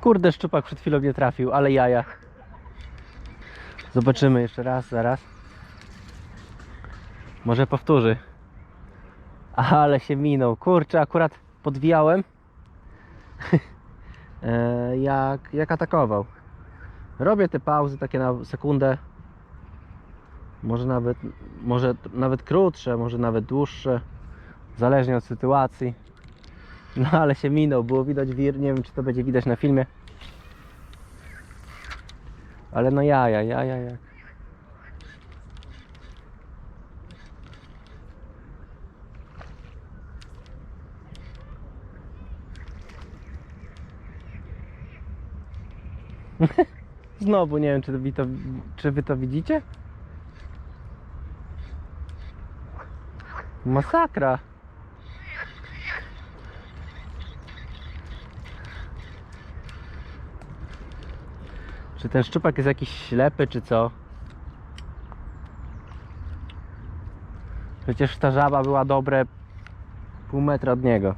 Kurde, szczupak przed chwilą nie trafił, ale jaja. Zobaczymy jeszcze raz, zaraz. Może powtórzy. Ale się minął. Kurczę, akurat podwijałem. E, jak, jak atakował. Robię te pauzy takie na sekundę. Może nawet, może nawet krótsze, może nawet dłuższe. Zależnie od sytuacji. No ale się minął, było widać wir, nie wiem czy to będzie widać na filmie. Ale no jaja, jaja, jak. Znowu nie wiem czy wy to, czy wy to widzicie? Masakra. Czy ten szczupak jest jakiś ślepy, czy co? Przecież ta żaba była dobre pół metra od niego.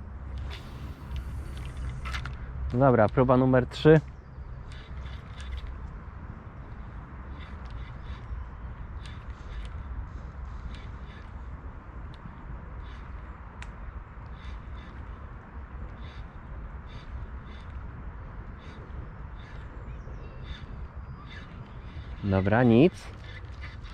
Dobra, próba numer 3. Dobra, nic.